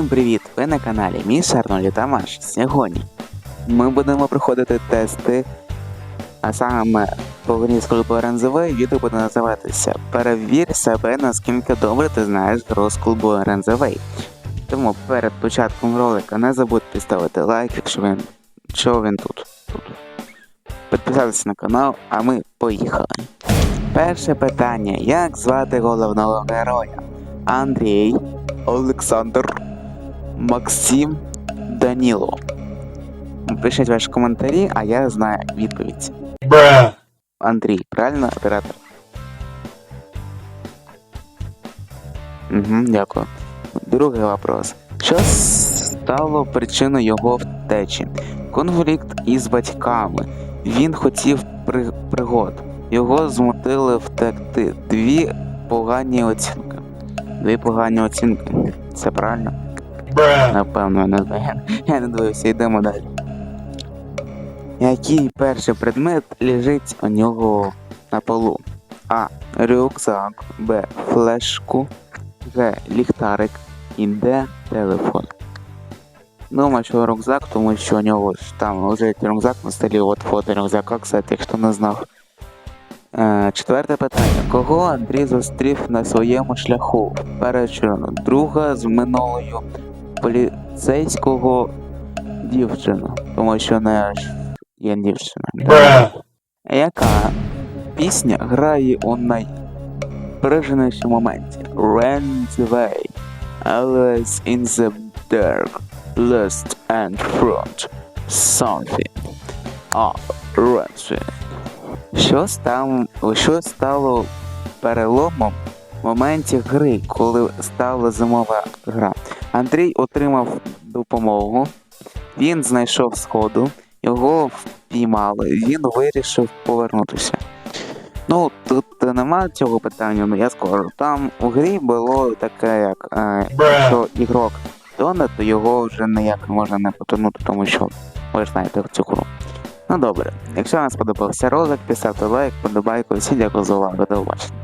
Всім привіт! Ви на каналі Міс Арнолі та Маш. Сьогодні ми будемо проходити тести, а саме по грі з РНЗВ відео буде називатися Перевір себе, наскільки добре ти знаєш гру з клубу. Тому перед початком ролика не забудьте ставити лайк, якщо він, що він тут. тут. Підписатися на канал, а ми поїхали. Перше питання: як звати головного героя? Андрій, Олександр, Максим, Даніло. Пишіть ваші коментарі, а я знаю відповідь. Bruh. Андрій, правильно, оператор? Угу, дякую. Другий вопрос. Що стало причиною його втечі? Конфлікт із батьками. Він хотів при... пригод. Його змутили втекти. Дві погані оцінки. Дві погані оцінки. Це правильно? Напевно, не знаю. Я не дивився, йдемо далі. Який перший предмет лежить у нього на полу? А. Рюкзак, Б. Флешку, Г. Ліхтарик і Д. Телефон. Думаю, що рюкзак, тому що у нього там лежить рюкзак на столі, от фото рюкзака, кстати, хто не знав. Е, четверте питання. Кого Андрій зустрів на своєму шляху? Перечину. Друга з минулою поліцейського дівчину, тому що не ж є дівчина. Bruh. Яка пісня грає у найприженішому моменті? Run away, Alice in the dark, lost and front, something. А, Run Що стало, що стало переломом в моменті гри, коли стала зимова гра? Андрій отримав допомогу, він знайшов сходу, його впіймали, він вирішив повернутися. Ну, тут нема цього питання, але я скажу. Там у грі було таке, як е, що ігрок тоне, то його вже ніяк не можна не потонути, тому що ви ж знаєте цю гру. Ну добре, якщо вам сподобався ролик, поставте лайк, подобайку, всім дякую за увагу, до побачення.